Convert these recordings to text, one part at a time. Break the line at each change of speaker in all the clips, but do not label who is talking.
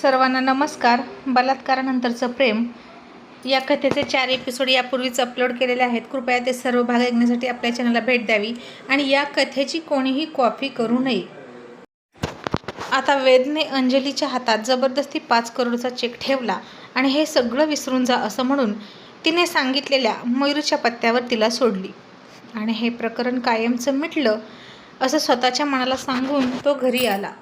सर्वांना नमस्कार. बलात्कारानंतरचं प्रेम. या कथेचे चार एपिसोड यापूर्वीच अपलोड केलेले आहेत. कृपया ते सर्व भाग ऐकण्यासाठी आपल्या चॅनलला भेट द्यावी आणि या कथेची कोणीही कॉपी करू नये. आता वेदने अंजलीच्या हातात जबरदस्ती पाच करोडचा चेक ठेवला आणि हे सगळं विसरून जा असं म्हणून तिने सांगितलेल्या मयूरच्या पत्त्यावर तिला सोडली. आणि हे प्रकरण कायमचं मिटलं असं स्वतःच्या मनाला सांगून तो घरी आला.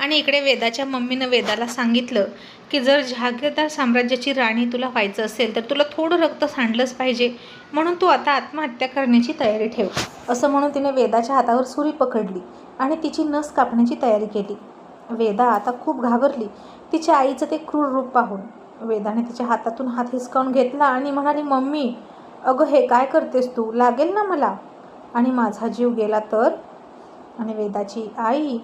आणि इकडे वेदाच्या मम्मीनं वेदाला सांगितलं की जर जहागीरदार साम्राज्याची राणी तुला व्हायचं असेल तर तुला थोडं रक्त सांडलंच पाहिजे. म्हणून तू आता आत्महत्या करण्याची तयारी ठेव. असं म्हणून तिने वेदाच्या हातावर सुरी पकडली आणि तिची नस कापण्याची तयारी केली. वेदा आता खूप घाबरली. तिच्या आईचं ते क्रूर रूप पाहून. वेदाने तिच्या हातातून हात हिसकावून घेतला आणि म्हणाली मम्मी अगं हे काय करतेस तू? लागेल ना मला? आणि माझा जीव गेला तर? आणि वेदाची आई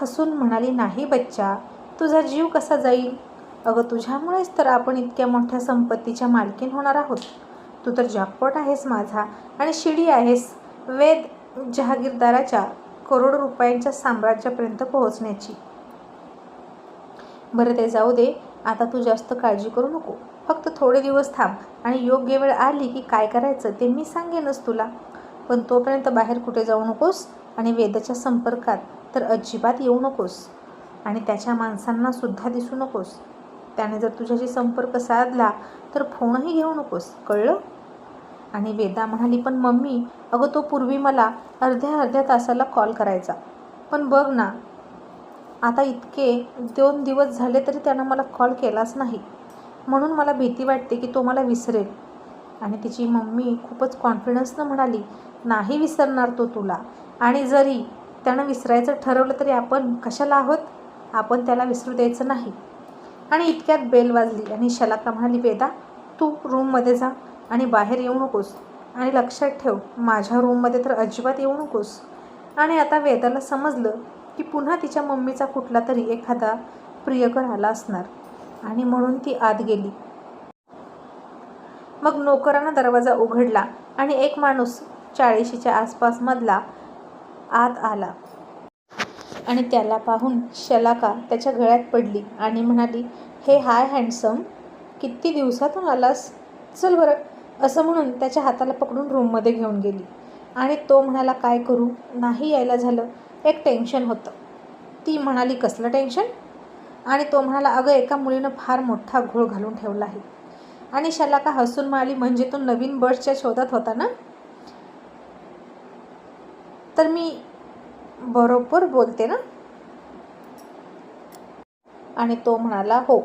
हसून म्हणाली नाही बच्चा तुझा जीव कसा जाईल? अगं तुझ्यामुळेच तर आपण इतक्या मोठ्या संपत्तीच्या मालकीन होणार आहोत. तू तर जॅकपॉट आहेस माझा आणि शिडी आहेस वेद जहागीरदाराच्या करोड रुपयांच्या साम्राज्यापर्यंत पोहोचण्याची. बरं ते जाऊ दे. आता तू जास्त काळजी करू नको. फक्त थोडे दिवस थांब आणि योग्य वेळ आली की काय करायचं ते मी सांगेनच तुला. पण तोपर्यंत बाहेर कुठे जाऊ नकोस आणि वेदाच्या संपर्कात तर अजिबात येऊ नकोस. आणि त्याच्या माणसांना सुद्धा दिसू नकोस. त्याने जर तुझ्याशी संपर्क साधला तर फोनही घेऊ नकोस. कळलं? आणि वेदा म्हणाली पण मम्मी अगं तो पूर्वी मला अर्ध्या अर्ध्या तासाला कॉल करायचा. पण बघ ना आता इतके दोन दिवस झाले तरी त्यानं मला कॉल केलाच नाही. म्हणून मला भीती वाटते की तो मला विसरेल. आणि तिची मम्मी खूपच कॉन्फिडन्सनं म्हणाली नाही विसरणार तो तुला. आणि जरी त्यानं विसरायचं ठरवलं तरी आपण कशाला आहोत? आपण त्याला विसरू द्यायचं नाही. आणि इतक्यात बेल वाजली आणि शलाका म्हणाली वेदा तू रूममध्ये जा आणि बाहेर येऊ नकोस. आणि लक्षात ठेव माझ्या रूममध्ये तर अजिबात येऊ नकोस. आणि आता वेदाला समजलं की पुन्हा तिच्या मम्मीचा कुठला तरी एखादा प्रियकर आला असणार. आणि म्हणून ती आत गेली. मग नोकरानं दरवाजा उघडला आणि एक माणूस चाळीशीच्या आसपासमधला आत आला. आणि त्याला पाहून शलाका त्याच्या गळ्यात पडली आणि म्हणाली हे हाय हँडसम किती दिवसातून आलास? चल बरं. असं म्हणून त्याच्या हाताला पकडून रूममध्ये घेऊन गेली. आणि तो म्हणाला काय करू? नाही यायला झालं. एक टेन्शन होतं. ती म्हणाली कसलं टेन्शन? आणि तो म्हणाला अगं एका मुलीनं फार मोठा घोळ घालून ठेवला आहे. आणि शलाका हसून म्हणाली म्हणजे तो नवीन बसच्या शोधात होता ना? तर मी बरोबर बोलते ना? आणि तो म्हणाला हो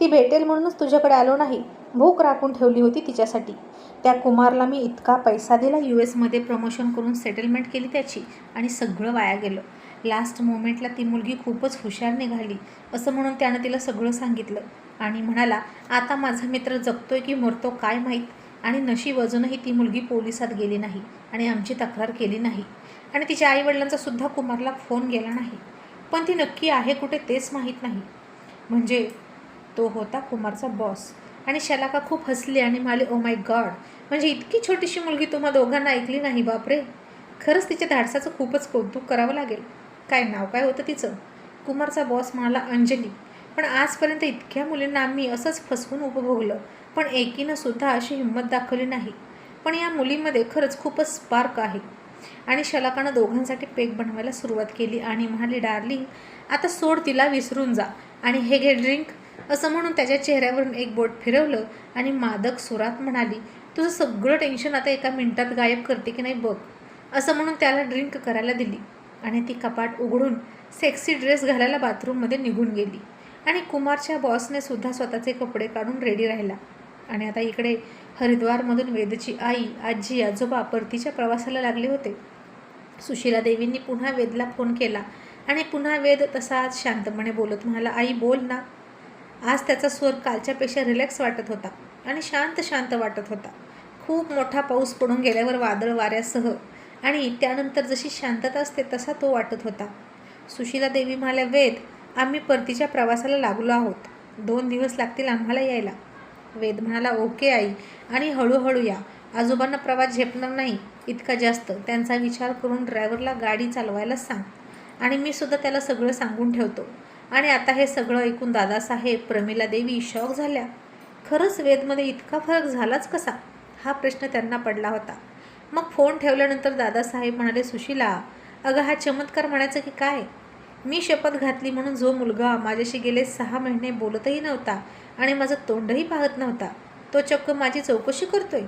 ती भेटेल म्हणूनच तुझ्याकडे आलो नाही. भूक राखून ठेवली होती तिच्यासाठी. त्या कुमारला मी इतका पैसा दिला यू एसमध्ये प्रमोशन करून सेटलमेंट केली त्याची आणि सगळं वाया गेलं. लास्ट मोमेंटला ती मुलगी खूपच हुशार निघाली असं म्हणून त्यानं तिला सगळं सांगितलं. आणि म्हणाला आता माझा मित्र जगतोय की मरतो काय माहीत? आणि नशीब अजूनही ती मुलगी पोलिसात गेली नाही आणि आमची तक्रार केली नाही. आणि तिच्या आईवडिलांचा सुद्धा कुमारला फोन गेला नाही. पण ती नक्की आहे कुठे तेच माहीत नाही. म्हणजे तो होता कुमारचा बॉस. आणि शलाका खूप हसली आणि म्हणाले ओ oh माय गॉड म्हणजे इतकी छोटीशी मुलगी तुम्हा दोघांना ऐकली नाही बापरे. खरंच तिच्या धाडसाचं खूपच कौतुक करावं लागेल. काय नाव काय होतं तिचं? कुमारचा बॉस म्हणाला अंजली. पण आजपर्यंत इतक्या मुलींना आम्ही असंच फसवून उपभोगलं पण एकीनं सुद्धा अशी हिंमत दाखवली नाही. पण या मुलीमध्ये खरंच खूपच स्पार्क आहे. आणि शलाकानं दोघांसाठी पेक बनवायला सुरुवात केली आणि म्हणाली डार्लिंग आता सोड तिला विसरून जा. आणि हे घे ड्रिंक असं म्हणून त्याच्या चेहऱ्यावरून एक बोट फिरवलं आणि मादक सुरात म्हणाली तुझं सगळं टेन्शन आता एका मिनिटात गायब करते की नाही बघ. असं म्हणून त्याला ड्रिंक करायला दिली आणि ती कपाट उघडून सेक्सी ड्रेस घालायला बाथरूममध्ये निघून गेली. आणि कुमारच्या बॉसने सुद्धा स्वतःचे कपडे काढून रेडी राहिला. आणि आता इकडे हरिद्वारमधून वेदची आई आजी आजोबा परतीच्या प्रवासाला लागले होते. सुशीला देवींनी पुन्हा वेदला फोन केला आणि पुन्हा वेद तसाच शांतपणे बोलत म्हणाला आई बोल ना. आज त्याचा स्वर कालच्यापेक्षा रिलॅक्स वाटत होता आणि शांत शांत वाटत होता. खूप मोठा पाऊस पडून गेल्यावर वादळ वाऱ्यासह आणि त्यानंतर जशी शांतता असते तसा तो वाटत होता. सुशीला देवी म्हणाल्या वेद आम्ही परतीच्या प्रवासाला लागलो आहोत. दोन दिवस लागतील आम्हाला यायला. वेद म्हणाला ओके आई आणि हळूहळू या. आजोबांना प्रवास झेपणार नाही इतका जास्त. त्यांचा विचार करून ड्रायव्हरला गाडी चालवायला सांग. आणि मी सुद्धा त्याला सगळं सांगून ठेवतो. आणि आता हे सगळं ऐकून दादासाहेब प्रमिला देवी शॉक झाल्या. खरंच वेदमध्ये इतका फरक झालाच कसा? हा प्रश्न त्यांना पडला होता. मग फोन ठेवल्यानंतर दादासाहेब म्हणाले सुशीला अगं हा चमत्कार म्हणायचं की काय? मी शपथ घातली म्हणून जो मुलगा माझ्याशी गेले सहा महिने बोलतही नव्हता. आणि माझं तोंडही पाहत नव्हता. तो चक्क माझी चौकशी करतोय.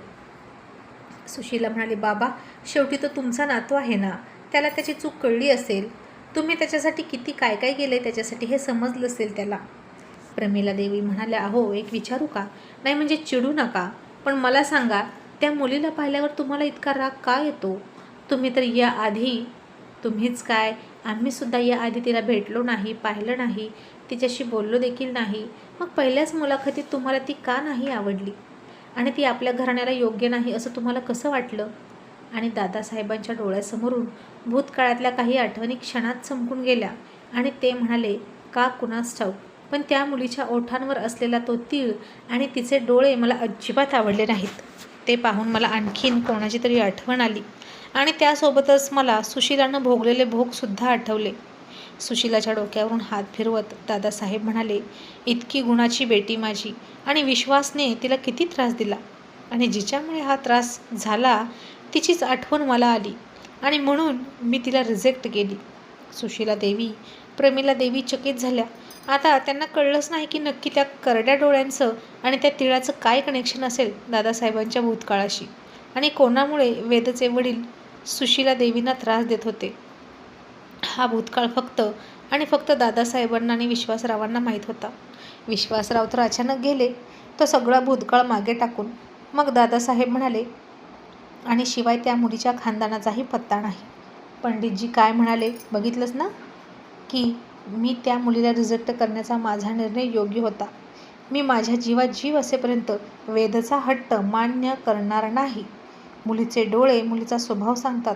सुशीला म्हणाली बाबा शेवटी तो तुमचा नातू आहे ना? त्याला त्याची चूक कळली असेल. तुम्ही त्याच्यासाठी किती काय काय केलं त्याच्यासाठी हे समजलं असेल त्याला. प्रमिला देवी म्हणाल्या अहो एक विचारू का? नाही म्हणजे चिडू नका. पण मला सांगा त्या मुलीला पाहिल्यावर तुम्हाला इतका राग का येतो? तुम्ही तर या आधी तुम्हीच काय? आम्हीसुद्धा या आधी तिला भेटलो नाही पाहिलं नाही. तिच्याशी बोललो देखील नाही. मग पहिल्याच मुलाखतीत तुम्हाला ती का नाही आवडली? आणि ती आपल्या घराण्याला योग्य नाही असं तुम्हाला कसं वाटलं? आणि दादासाहेबांच्या डोळ्यासमोरून भूतकाळातल्या काही आठवणी क्षणात चमकून गेल्या आणि ते म्हणाले का कुणास ठाऊक? पण त्या मुलीच्या ओठांवर असलेला तो तीळ आणि तिचे डोळे मला अजिबात आवडले नाहीत. ते पाहून मला आणखीन कोणाची तरी आठवण आली आणि त्यासोबतच मला सुशिलानं भोगलेले भोगसुद्धा आठवले. सुशीलाच्या डोक्यावरून हात फिरवत दादासाहेब म्हणाले इतकी गुणाची बेटी माझी आणि विश्वासने तिला किती त्रास दिला. आणि जिच्यामुळे हा त्रास झाला तिचीच आठवण मला आली आणि म्हणून मी तिला रिजेक्ट केली. सुशीला देवी प्रमिला देवी चकित झाल्या. आता त्यांना कळलंच नाही की नक्की त्या करड्या डोळ्यांचं आणि त्या तिळाचं काय कनेक्शन असेल दादासाहेबांच्या भूतकाळाशी. आणि कोणामुळे वेदचे वडील सुशीला देवींना त्रास देत होते? हा भूतकाळ फक्त आणि फक्त दादासाहेबांना आणि विश्वासरावांना माहीत होता. विश्वासराव तर अचानक गेले तर सगळा भूतकाळ मागे टाकून मग दादासाहेब म्हणाले आणि शिवाय त्या मुलीच्या खानदानाचाही पत्ता नाही. पंडितजी काय म्हणाले बघितलंच ना की मी त्या मुलीला रिजेक्ट करण्याचा माझा निर्णय योग्य होता. मी माझ्या जीवात जीव असेपर्यंत वेदचा हट्ट मान्य करणार नाही. मुलीचे डोळे मुलीचा स्वभाव सांगतात.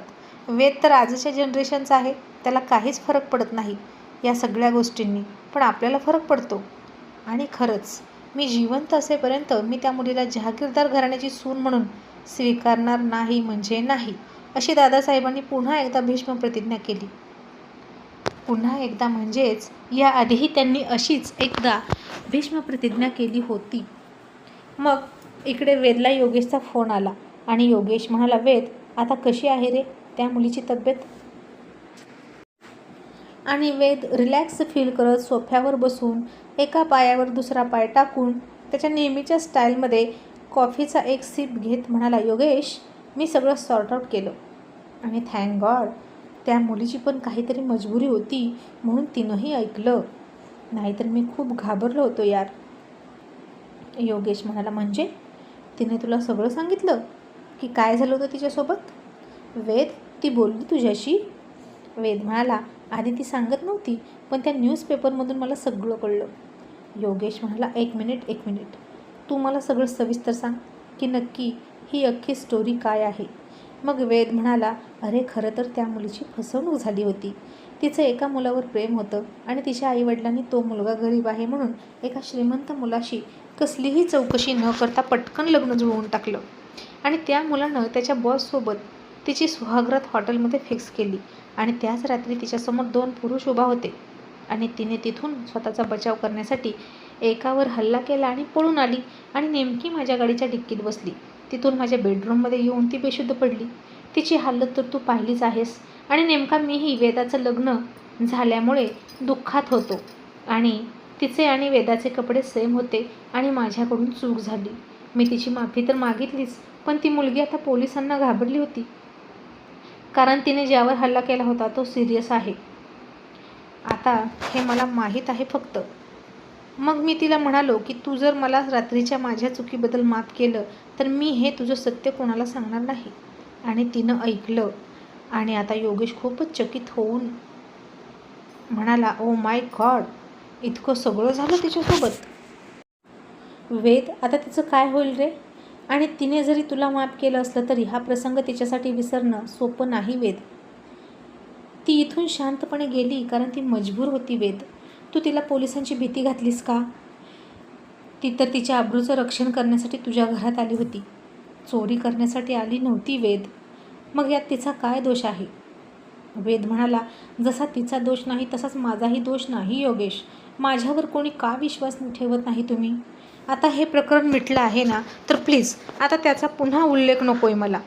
वेद तर आजच्या जनरेशनचा आहे. त्याला काहीच फरक पडत नाही या सगळ्या गोष्टींनी. पण आपल्याला फरक पडतो. आणि खरंच मी जिवंत असेपर्यंत मी त्या मुलीला जहागीरदार घराण्याची सून म्हणून स्वीकारणार नाही म्हणजे नाही अशी दादासाहेबांनी पुन्हा एकदा भीष्म प्रतिज्ञा केली. पुन्हा एकदा म्हणजेच याआधीही त्यांनी अशीच एकदा भीष्म प्रतिज्ञा केली होती. मग इकडे वेदला योगेशचा फोन आला आणि योगेश म्हणाला वेद आता कशी आहे रे? त्या मुलीची तब्येत आणि वेद रिलॅक्स फील करत सोफ्यावर बसून एका पायावर दुसरा पाय टाकून त्याच्या नेहमीच्या स्टाईलमध्ये कॉफीचा एक सिप घेत म्हणाला योगेश मी सगळं सॉर्ट आउट केलं. आणि थँक गॉड त्या मुलीची पण काहीतरी मजबुरी होती म्हणून तिनंही ऐकलं. नाहीतर मी खूप घाबरलो होतो यार. योगेश म्हणाला म्हणजे? तिने तुला सगळं सांगितलं? की काय झालं होतं तिच्यासोबत? वेद ती बोलली तुझ्याशी? वेद म्हणाला आधी ती सांगत नव्हती पण त्या न्यूजपेपरमधून मला सगळं कळलं. योगेश म्हणाला एक मिनिट एक मिनिट. तू मला सगळं सविस्तर सांग की नक्की ही अख्खी स्टोरी काय आहे? मग वेद म्हणाला अरे खरं तर त्या मुलीची फसवणूक झाली होती. तिचं एका मुलावर प्रेम होतं आणि तिच्या आईवडिलांनी तो मुलगा गरीब आहे म्हणून एका श्रीमंत मुलाशी कसलीही चौकशी न करता पटकन लग्न जुळवून टाकलं. आणि त्या मुलानं त्याच्या बॉससोबत तिची सुहागरात हॉटेलमध्ये फिक्स केली आणि त्याच रात्री तिच्यासमोर दोन पुरुष उभा होते. आणि तिने तिथून स्वतःचा बचाव करण्यासाठी एकावर हल्ला केला आणि पळून आली आणि नेमकी माझ्या गाडीच्या डिक्कीत बसली. तिथून माझ्या बेडरूममध्ये येऊन ती बेशुद्ध पडली. तिची हालत तर तू पाहिलीच आहेस आणि नेमका मीही वेदाचं लग्न झाल्यामुळे दुःखात होतो. आणि तिचे आणि वेदाचे कपडे सेम होते आणि माझ्याकडून चूक झाली. मी तिची माफी तर मागितलीच पण ती मुलगी आता पोलिसांना घाबरली होती. कारण तिने ज्यावर हल्ला केला होता तो सिरियस आहे. आता हे मला माहीत आहे फक्त. मग मी तिला म्हणालो की तू जर मला रात्रीच्या माझ्या चुकीबद्दल माफ केलं तर मी हे तुझं सत्य कोणाला सांगणार नाही. आणि तिनं ऐकलं. आणि आता योगेश खूपच चकित होऊन म्हणाला ओ माय गॉड इतकं सगळं झालं तिच्यासोबत? वेद आता तिचं काय होईल रे? आणि तिने जरी तुला माफ केलं असलं तरी हा प्रसंग तिच्यासाठी विसरणं सोपं नाही वेद. ती इथून शांतपणे गेली कारण ती मजबूर होती वेद. तू तिला पोलिसांची भीती घातलीस का? ती तर तिच्या आब्रूचं रक्षण करण्यासाठी तुझ्या घरात आली होती. चोरी करण्यासाठी आली नव्हती वेद. मग यात तिचा काय दोष आहे? वेद म्हणाला जसा तिचा दोष नाही तसाच माझाही दोष नाही योगेश. माझ्यावर कोणी का विश्वास ठेवत नाही तुम्ही? आता हे प्रकरण मिटलं आहे ना तर प्लीज आता त्याचा पुन्हा उल्लेख नको आहे मला.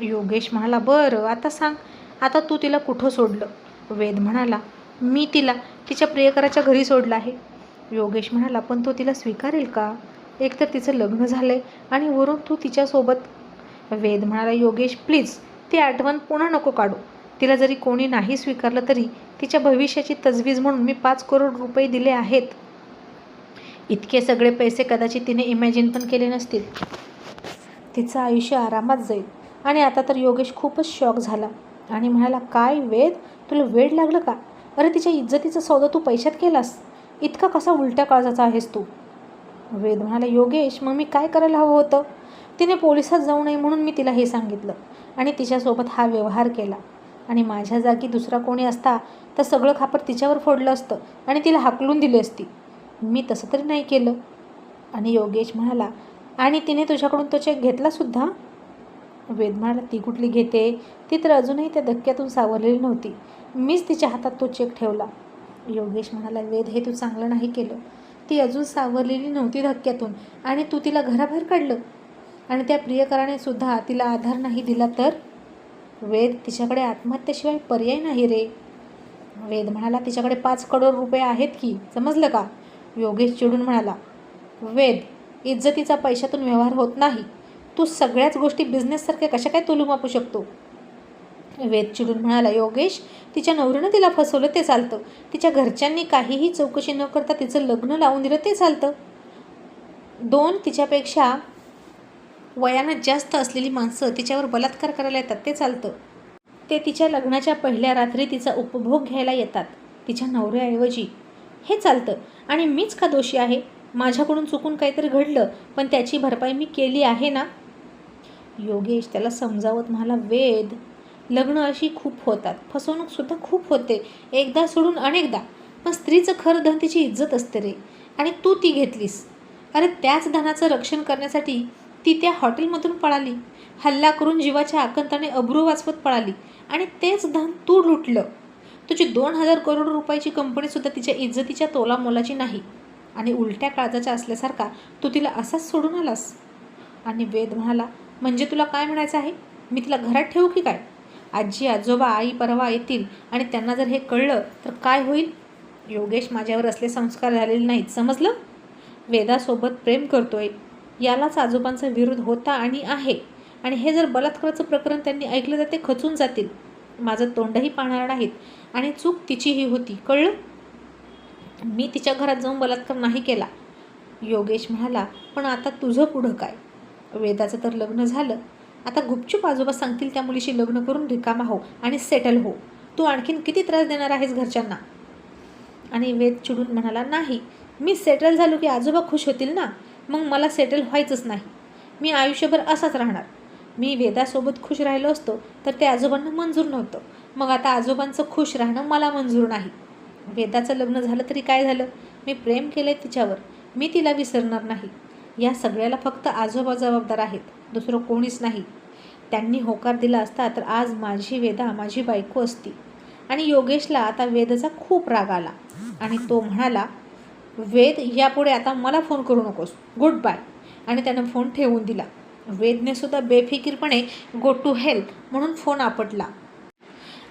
योगेश म्हणाला बरं आता सांग. आता तू तिला कुठं सोडलं? वेद म्हणाला मी तिला तिच्या प्रियकराच्या घरी सोडलं आहे. योगेश म्हणाला पण तो तिला स्वीकारेल का? एकतर तिचं लग्न झालं आहे आणि वरून तू तिच्यासोबत वेद म्हणाला योगेश प्लीज ती आठवण पुन्हा नको काढू. तिला जरी कोणी नाही स्वीकारलं तरी तिच्या भविष्याची तजवीज म्हणून मी पाच करोड रुपये दिले आहेत. इतके सगळे पैसे कदाचित तिने इमॅजिन पण केले नसतील. तिचं आयुष्य आरामात जाईल. आणि आता तर योगेश खूपच शॉक झाला. आणि म्हणाला काय वेद? तुला वेड लागलं का? अरे तिच्या इज्जतीचा सौदा तू पैशात केलास. इतका कसा उलट्या काळजाचा आहेस तू? वेद म्हणाला योगेश मग मी काय करायला हवं होतं? तिने पोलिसात जाऊ नये म्हणून मी तिला हे सांगितलं. आणि तिच्यासोबत हा व्यवहार केला. आणि माझ्या जागी दुसरा कोणी असता तर सगळं खापर तिच्यावर फोडलं असतं. आणि तिला हाकलून दिली असती. मी तसं तरी नाही केलं. आणि योगेश म्हणाला आणि तिने तुझ्याकडून तो चेक घेतलासुद्धा वेद म्हणाला ती कुठली घेते. ती तर अजूनही त्या धक्क्यातून सावरलेली नव्हती. मीच तिच्या हातात तो चेक ठेवला. योगेश म्हणाला वेद हे तू चांगलं नाही केलं. ती अजून सावरलेली नव्हती धक्क्यातून आणि तू तिला घराबाहेर काढलं. आणि त्या प्रियकराने सुद्धा तिला आधार नाही दिला तर? वेद तिच्याकडे आत्महत्येशिवाय पर्याय नाही रे. वेद म्हणाला तिच्याकडे पाच करोड रुपये आहेत की? समजलं का? योगेश चिडून म्हणाला वेद इज्जतीचा पैशातून व्यवहार होत नाही. तू सगळ्याच गोष्टी बिझनेससारख्या कशा काय तुलू मापू शकतो? वेद चिडून म्हणाला योगेश तिच्या नवऱ्यानं तिला फसवलं ते चालतं. तिच्या घरच्यांनी काहीही चौकशी न करता तिचं लग्न लावून दिलं ते चालतं. दोन तिच्यापेक्षा वयानं जास्त असलेली माणसं तिच्यावर बलात्कार करायला येतात ते चालतं. ते तिच्या लग्नाच्या पहिल्या रात्री तिचा उपभोग घ्यायला येतात. तिच्या नवऱ्याऐवजी हे चालतं. आणि मीच का दोषी आहे? माझ्याकडून चुकून काहीतरी घडलं पण त्याची भरपाई मी केली आहे ना? योगेश त्याला समजावत म्हणाला वेद. लग्न अशी खूप होतात. फसवणूकसुद्धा खूप होते. एकदा सोडून अनेकदा. पण स्त्रीचं खरं धन तिची इज्जत असते रे. आणि तू ती घेतलीस. अरे त्याच धनाचं रक्षण करण्यासाठी ती त्या हॉटेलमधून पळाली. हल्ला करून जीवाच्या आकंताने अब्रू वाचवत पळाली. आणि तेच धन तू लुटलं. तुझी दोन हजार करोड रुपयाची कंपनीसुद्धा तिच्या इज्जतीच्या तोला मोलाची नाही. आणि उलट्या काळजाच्या असल्यासारखा तू तिला असाच सोडून आलास. आणि वेद म्हणाला म्हणजे तुला काय म्हणायचं आहे? मी तिला घरात ठेवू की काय? आजी आजोबा आई परवा येतील आणि त्यांना जर हे कळलं तर काय होईल? योगेश माझ्यावर असले संस्कार झालेले नाहीत समजलं? वेदासोबत प्रेम करतोय. यालाच आजोबांचा विरोध होता आणि आहे. आणि हे जर बलात्काराचं प्रकरण त्यांनी ऐकलं तर ते खचून जातील. माझं तोंडही पाहणार नाहीत. आणि चूक तिचीही होती. कळलं? मी तिच्या घरात जाऊन बलात्कार नाही केला. योगेश म्हणाला पण आता तुझं पुढं काय? वेदाचं तर लग्न झालं. आता गुपचूप आजोबा सांगतील त्या मुलीशी लग्न करून रिकामा हो आणि सेटल हो. तू आणखीन किती त्रास देणार आहेस घरच्यांना? आणि वेद चिडून म्हणाला नाही. मी सेटल झालो की आजोबा खुश होतील ना? मग मला सेटल व्हायचंच नाही. मी आयुष्यभर असाच राहणार. मी वेदासोबत खुश राहिलो असतो तर ते आजोबांना मंजूर नव्हतं. मग आता आजोबांचं खुश राहणं मला मंजूर नाही. वेदाचं लग्न झालं तरी काय झालं? मी प्रेम केलं आहे तिच्यावर. मी तिला विसरणार नाही. या सगळ्याला फक्त आजोबा जबाबदार आहेत. दुसरं कोणीच नाही. त्यांनी होकार दिला असता तर आज माझी वेदा माझी बायको असती. आणि योगेशला आता वेदचा खूप राग आला. आणि तो म्हणाला वेद यापुढे आता मला फोन करू नकोस. गुड बाय आणि त्यानं फोन ठेवून दिला. वेदने सुद्धा बेफिकीरपणे गो टू हेल्प म्हणून फोन आपटला.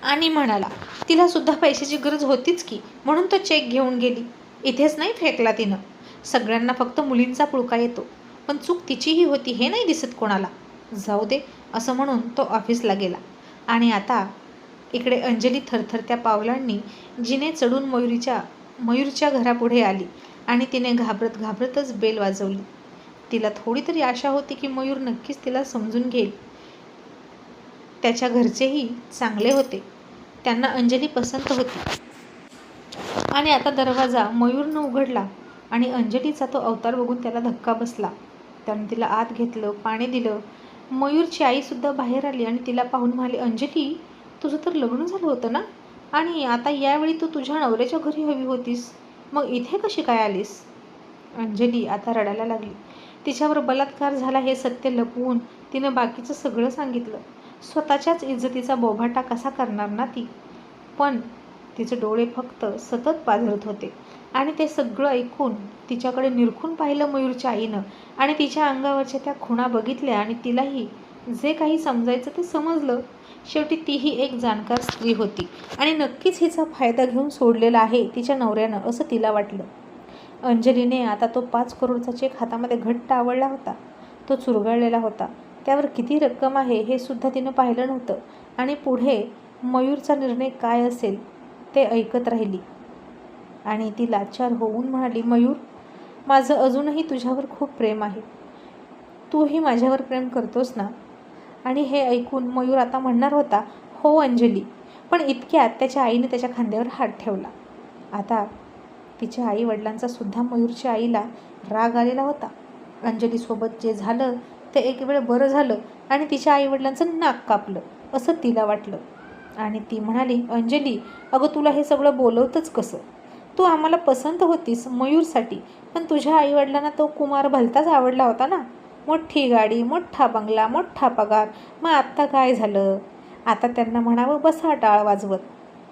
आणि म्हणाला तिला सुद्धा पैशाची गरज होतीच की? म्हणून तो चेक घेऊन गेली. इथेच नाही? फेकला तिनं. सगळ्यांना फक्त मुलींचा पुळका येतो पण चूक तिचीही होती हे नाही दिसत कोणाला. जाऊ दे असं म्हणून तो ऑफिसला गेला. आणि आता इकडे अंजली थरथरत्या पावलांनी जिने चढून मयुरीच्या मयूरच्या घरापुढे आली आणि तिने घाबरत घाबरतच बेल वाजवली. तिला थोडी तरी आशा होती की मयूर नक्कीच तिला समजून घेईल. त्याच्या घरचेही चांगले होते. त्यांना अंजली पसंत होती. आणि आता दरवाजा मयूरनं उघडला आणि अंजलीचा तो अवतार बघून त्याला धक्का बसला. त्यानं तिला आत घेतलं पाणी दिलं. मयूरची आईसुद्धा बाहेर आली आणि तिला पाहून म्हणाली अंजली तुझं तर लग्न झालं होतं ना? आणि आता यावेळी तू तुझ्या नवऱ्याच्या घरी हवी होतीस. मग इथे कशी काय आलीस? अंजली आता रडायला लागली. तिच्यावर बलात्कार झाला हे सत्य लपवून तिनं बाकीचं सगळं सांगितलं. स्वतःच्याच इज्जतीचा बोभाटा कसा करणार ना ती? पण तिचे डोळे फक्त सतत पाझरत होते आणि ते सगळं ऐकून तिच्याकडे निरखून पाहिलं मयूरच्या आईनं आणि तिच्या अंगावरच्या त्या खुणा बघितल्या आणि तिलाही जे काही समजायचं ते समजलं. शेवटी तीही एक जाणकार स्त्री होती आणि नक्कीच हिचा फायदा घेऊन सोडलेला आहे तिच्या नवऱ्यानं असं तिला वाटलं. अंजलीने आता तो पाच करोडचा चेक हातामध्ये घट्ट आवडला होता. तो चुरगळलेला होता. त्यावर किती रक्कम आहे हे सुद्धा तिनं पाहिलं नव्हतं. आणि पुढे मयूरचा निर्णय काय असेल ते ऐकत राहिली. आणि ती लाचार होऊन म्हणाली मयूर माझं अजूनही तुझ्यावर खूप प्रेम आहे. तूही माझ्यावर प्रेम करतोस ना? आणि हे ऐकून मयूर आता म्हणणार होता हो अंजली. पण इतक्यात त्याच्या आईने त्याच्या खांद्यावर हात ठेवला. आता तिच्या आई वडिलांचा सुद्धा मयूरच्या आईला राग आलेला होता. अंजलीसोबत जे झालं ते एक वेळ बरं झालं आणि तिच्या आईवडिलांचं नाक कापलं असं तिला वाटलं. आणि ती म्हणाली अंजली अगं तुला हे सगळं बोलवतंच कसं? तू आम्हाला पसंत होतीस मयूरसाठी पण तुझ्या आईवडिलांना तो कुमार भलताच आवडला होता ना? मोठी गाडी मोठा बंगला मोठा पगार मग आत्ता काय झालं? आता त्यांना म्हणावं बसा टाळ वाजवत.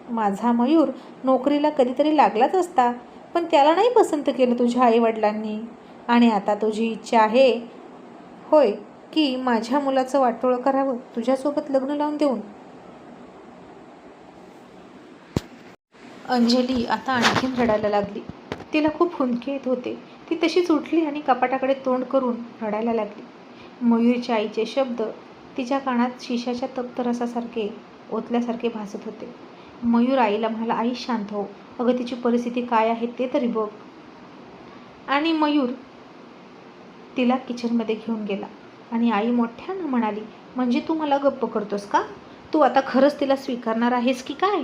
माझा मयूर नोकरीला कधीतरी लागलाच असता. पण त्याला नाही पसंत केलं तुझ्या आईवडिलांनी. आणि आता तुझी इच्छा आहे. होय की माझ्या मुलाचं वाटोळं करावं तुझ्यासोबत लग्न लावून देऊन. अंजली आता आणखीन रडायला लागली. तिला खूप हुंदके येत होते. ती तशीच उठली आणि कपाटाकडे तोंड करून रडायला लागली. मयूरच्या आईचे शब्द तिच्या कानात शिशाच्या तप्तरसासारखे ओतल्यासारखे भासत होते. मयूर आईला म्हणाला आई शांत हो. अगं तिची परिस्थिती काय आहे ते तरी बघ. आणि मयूर तिला किचनमध्ये घेऊन गेला. आणि आई मोठ्यानं म्हणाली म्हणजे तू मला गप्प करतोस का? तू आता खरंच तिला स्वीकारणार आहेस की काय?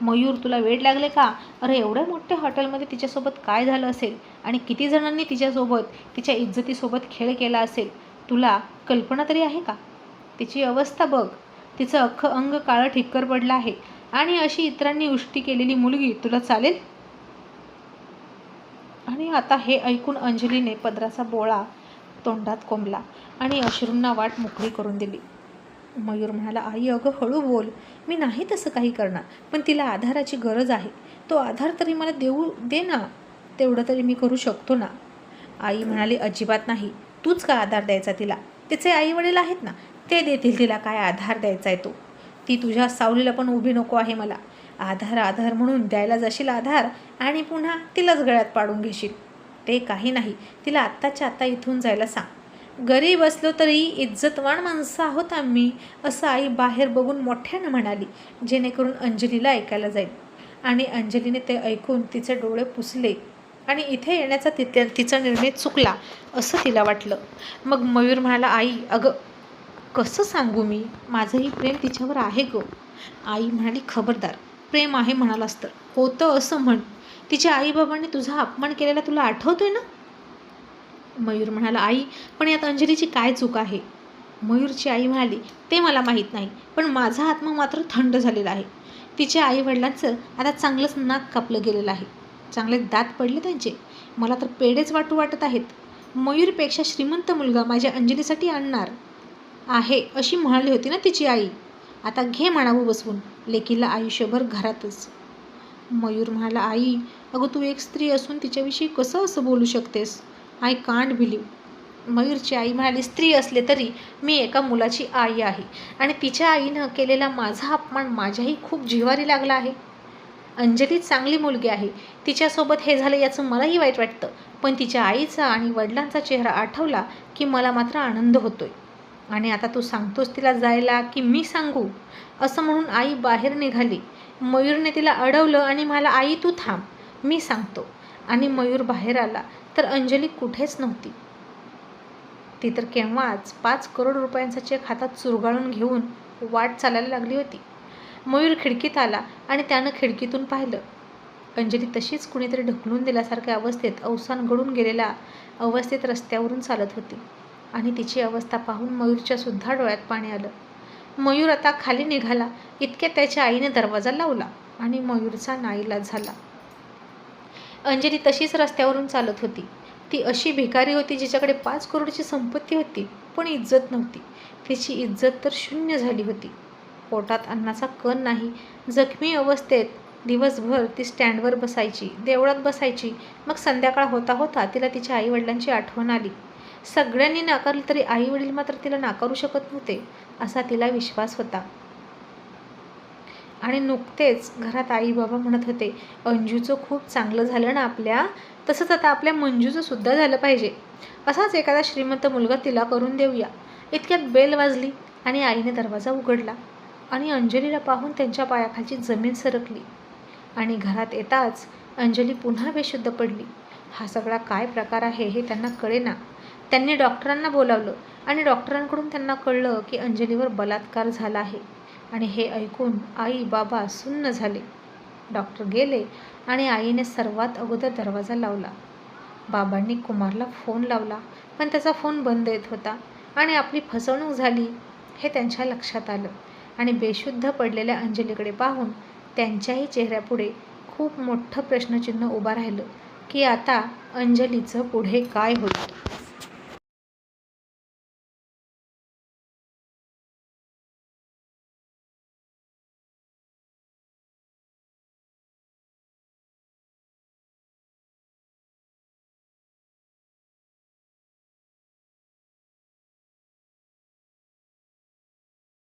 मयूर तुला वेळ लागले का? अरे एवढ्या मोठ्या हॉटेलमध्ये तिच्यासोबत काय झालं असेल? आणि किती जणांनी तिच्यासोबत तिच्या इज्जतीसोबत खेळ केला असेल? तुला कल्पना तरी आहे का? तिची अवस्था बघ. तिचं अख्खं अंग काळं ठिक्कर पडलं आहे. आणि अशी इतरांनी उष्टी केलेली मुलगी तुला चालेल? आणि आता हे ऐकून अंजलीने पदराचा बोळा तोंडात कोंबला आणि अश्रूंना वाट मोकळी करून दिली. मयूर म्हणाला आई अगं हळू बोल. मी नाही तसं काही करणार पण तिला आधाराची गरज आहे. तो आधार तरी मला देऊ दे ना. तेवढं तरी मी करू शकतो ना. आई म्हणाली अजिबात नाही. तूच का आधार द्यायचा तिला? तिचे आई वडील आहेत ना. ते देतील तिला काय आधार द्यायचा आहे तो. ती तुझ्या सावलीला पण उभी नको आहे मला. आधार आधार म्हणून द्यायला जाशील आधार आणि पुन्हा तिलाच गळ्यात पाडून घेशील. ते काही नाही. तिला आत्ताच्या आत्ता इथून जायला सांग. गरीब असलो तरी इज्जतवान माणसं आहोत आम्ही असं आई बाहेर बघून मोठ्यानं म्हणाली जेणेकरून अंजलीला ऐकायला जाईल. आणि अंजलीने ते ऐकून तिचे डोळे पुसले आणि इथे येण्याचा तिथे तिचा निर्णय चुकला असं तिला वाटलं. मग मयूर म्हणाला आई अगं कसं सांगू मी? माझंही प्रेम तिच्यावर आहे गं. आई म्हणाली खबरदार प्रेम आहे म्हणालास तर. होतं असं म्हण. तिच्या आईबाबांनी तुझा अपमान केलेला तुला आठवतोय ना? मयूर म्हणाला आई पण यात अंजलीची काय चूक आहे? मयूरची आई म्हणाली ते मला माहीत नाही पण माझा आत्मा मात्र थंड झालेला आहे. तिच्या आईवडिलांचं आता चांगलंच नाक कापलं गेलेलं आहे. चांगले दात पडले त्यांचे. मला तर पेढेच वाटू वाटत आहेत. मयूरपेक्षा श्रीमंत मुलगा माझ्या अंजलीसाठी आणणार. आहे अशी म्हणाली होती ना तिची आई. आता घे म्हणावं बसवून लेकीला आयुष्यभर घरातच. मयूर म्हणाला आई अगं तू एक स्त्री असून तिच्याविषयी कसं असं बोलू शकतेस? आय कांट बिलीव मयूरची आई म्हणाली स्त्री असले तरी मी एका मुलाची आई आहे आणि तिच्या आईनं केलेला माझा अपमान माझ्याही खूप जिव्हारी लागला आहे. अंजली चांगली मुलगी आहे. तिच्यासोबत हे झालं याचं मलाही वाईट वाटतं. पण तिच्या आईचा आणि वडिलांचा चेहरा आठवला की मला मात्र आनंद होतोय. आणि आता तू सांगतोस तिला जायला की मी सांगू? असं म्हणून आई बाहेर निघाली. मयूरने तिला अडवलं आणि मला आई तू थांब मी सांगतो. आणि मयूर बाहेर आला. तर अंजली कुठेच नव्हती. ती तर केव्हाच पाच करोड रुपयांचा चेक हातात चुरगाळून घेऊन वाट चालायला लागली होती. मयूर खिडकीत आला आणि त्यानं खिडकीतून पाहिलं. अंजली तशीच कुणीतरी ढकलून दिल्यासारख्या अवस्थेत अवसान घडून गेलेल्या अवस्थेत रस्त्यावरून चालत होती. आणि तिची अवस्था पाहून मयूरच्या सुद्धा डोळ्यात पाणी आलं. मयूर आता खाली निघाला इतक्या त्याच्या आईने दरवाजा लावला आणि मयूरचा नाईलाज झाला. अंजली तशीच रस्त्यावरून चालत होती. ती अशी भिकारी होती जिच्याकडे पाच करोडची संपत्ती होती पण इज्जत नव्हती. तिची इज्जत तर शून्य झाली होती. पोटात अन्नाचा कण नाही. जखमी अवस्थेत दिवसभर ती स्टँडवर बसायची देवळात बसायची. मग संध्याकाळ होता होता तिला तिच्या आईवडिलांची आठवण आली. सगळ्यांनी नाकारलं तरी आईवडील मात्र तिला नाकारू शकत नव्हते असा तिला विश्वास होता. आणि नुकतेच घरात आई बाबा म्हणत होते अंजूचं खूप चांगलं झालं ना आपल्या? तसंच आता आपल्या मंजूचं सुद्धा झालं पाहिजे. असाच एखादा श्रीमंत मुलगा तिला करून देऊया. इतक्यात बेल वाजली आणि आईने दरवाजा उघडला आणि अंजलीला पाहून त्यांच्या पायाखालची जमीन सरकली. आणि घरात येताच अंजली पुन्हा बेशुद्ध पडली. हा सगळा काय प्रकार आहे हे त्यांना कळेना. त्यांनी डॉक्टरांना बोलावलं आणि डॉक्टरांकडून त्यांना कळलं की अंजलीवर बलात्कार झाला आहे. आणि हे ऐकून आई बाबा सुन्न झाले. डॉक्टर गेले आणि आईने सर्वात अगोदर दरवाजा लावला. बाबांनी कुमारला फोन लावला पण त्याचा फोन बंद येत होता आणि आपली फसवणूक झाली हे त्यांच्या लक्षात आलं. आणि बेशुद्ध पडलेल्या अंजलीकडे पाहून त्यांच्याही चेहऱ्यापुढे खूप मोठं प्रश्नचिन्ह उभं राहिलं की आता अंजलीचं पुढे काय होईल?